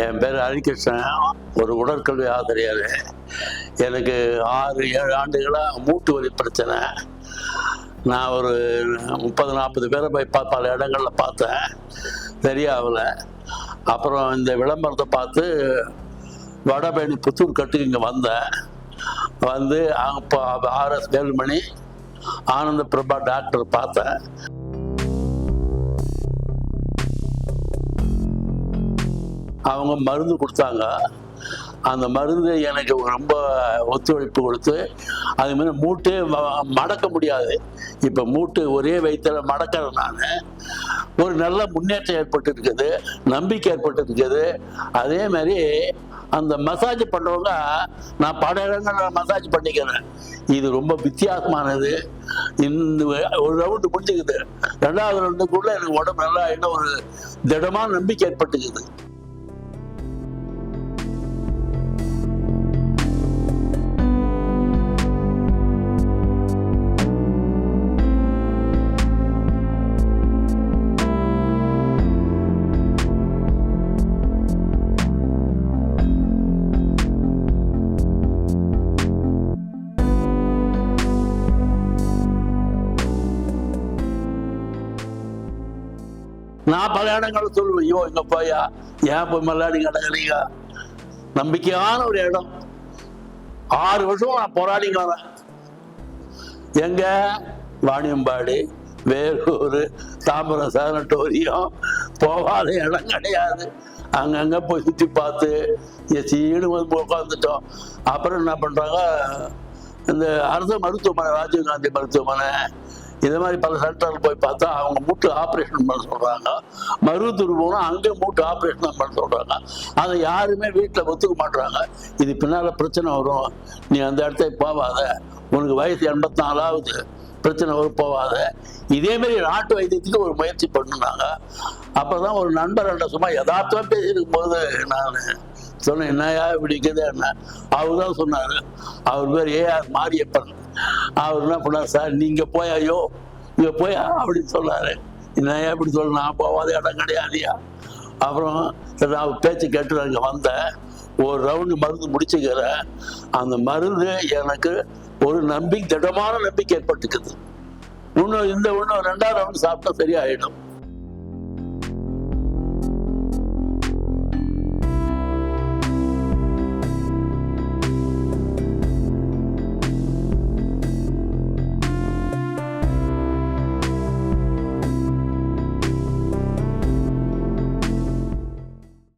என் பேர் ஹரிகிருஷ்ணன். ஒரு உடற்கல்வி ஆசிரியர். எனக்கு ஆறு ஏழு ஆண்டுகளாக மூட்டு வலி பிரச்சனை. நான் ஒரு முப்பது நாற்பது பேரை போய் பா பல இடங்களில் பார்த்தேன். சரியாகல அப்புறம் இந்த விளம்பரத்தை பார்த்து வடபேணி புத்தூர் கட்டுக்கு இங்கே வந்தேன். வந்து அப்போ ஆர்எஸ் வேலுமணி ஆனந்த பிரபா டாக்டர் பார்த்தேன். அவங்க மருந்து கொடுத்தாங்க. அந்த மருந்து எனக்கு ரொம்ப ஒத்துழைப்பு கொடுத்து அது மாதிரி மூட்டே மடக்க முடியாது. இப்போ மூட்டு ஒரே வயிற்றில் மடக்கிறதுனால ஒரு நல்ல முன்னேற்றம் ஏற்பட்டு இருக்குது நம்பிக்கை ஏற்பட்டு இருக்குது அதே மாதிரி அந்த மசாஜ் பண்ணுறவங்க நான் பல இடங்களில் மசாஜ் பண்ணிக்கிறேன். இது ரொம்ப வித்தியாசமானது. இந்த ஒரு ரவுண்டு முடிஞ்சுக்குது. ரெண்டாவது ரவுண்டுக்குள்ள எனக்கு உடம்பு நல்லா இன்னும் ஒரு திடமான நம்பிக்கை ஏற்பட்டுக்குது. நான் பல இடங்களில் சொல்லுவேன் ஐயோ இங்க போயா? ஏன் போய் மல்லாடி கிடக்குறீங்க நம்பிக்கையான ஒரு இடம். ஆறு வருஷம் நான் போராடி வரேன் எங்க? வாணியம்பாடி வேலூர் தாம்பரம் சேனட்டோரியம் போகாத இடம் கிடையாது. அங்கங்க போய் சுற்றி பார்த்து சீடு வந்து உட்காந்துட்டோம் அப்புறம் என்ன பண்றாங்க? இந்த அரசு மருத்துவமனை ராஜீவ்காந்தி மருத்துவமனை. இது மாதிரி பல சென்டரில் போய் பார்த்தா அவங்க மூட்டு ஆப்ரேஷன் பண்ண சொல்றாங்க. மருவத்தூர் போனால் அங்கே மூட்டு ஆப்ரேஷன் பண்ண சொல்றாங்க. அதை யாருமே வீட்டில் ஒத்துக்க மாட்டுறாங்க இது பின்னால் பிரச்சனை வரும். நீ அந்த இடத்துக்கு போவாத உனக்கு வயசு எண்பத்தி நாலாவது. பிரச்சனை வரும் போவாத இதேமாரி நாட்டு வைத்தியத்துக்கு ஒரு முயற்சி பண்ணுனாங்க. அப்போ தான் ஒரு நண்பர் சும்மா யதார்த்தமாக பேசியிருக்கும் போது நான் சொன்னேன் என்னையா இப்படி இருக்குது என்ன? அவர் தான் சொன்னார். அவர் பேர் ஏஆர் மாரியப்பன். அவர் என்ன பண்ணார் சார் நீங்கள் போய் ஐயோ போயா போய் அப்படின்னு சொன்னார். என்னையா இப்படி சொல்ல நான் போவாத இடம் கிடையாதுயா அப்புறம் நான் அவர் பேச்சு கேட்டு நான் வந்தேன். ஒரு ரவுண்டு மருந்து முடிச்சுக்கிறேன். அந்த மருந்து எனக்கு ஒரு நம்பிக்கை திடமான நம்பிக்கை ஏற்பட்டுக்குது. இன்னும் இந்த இன்னும் ரெண்டாவது ரவுண்டு சாப்பிட்டா சரியாயிடும்.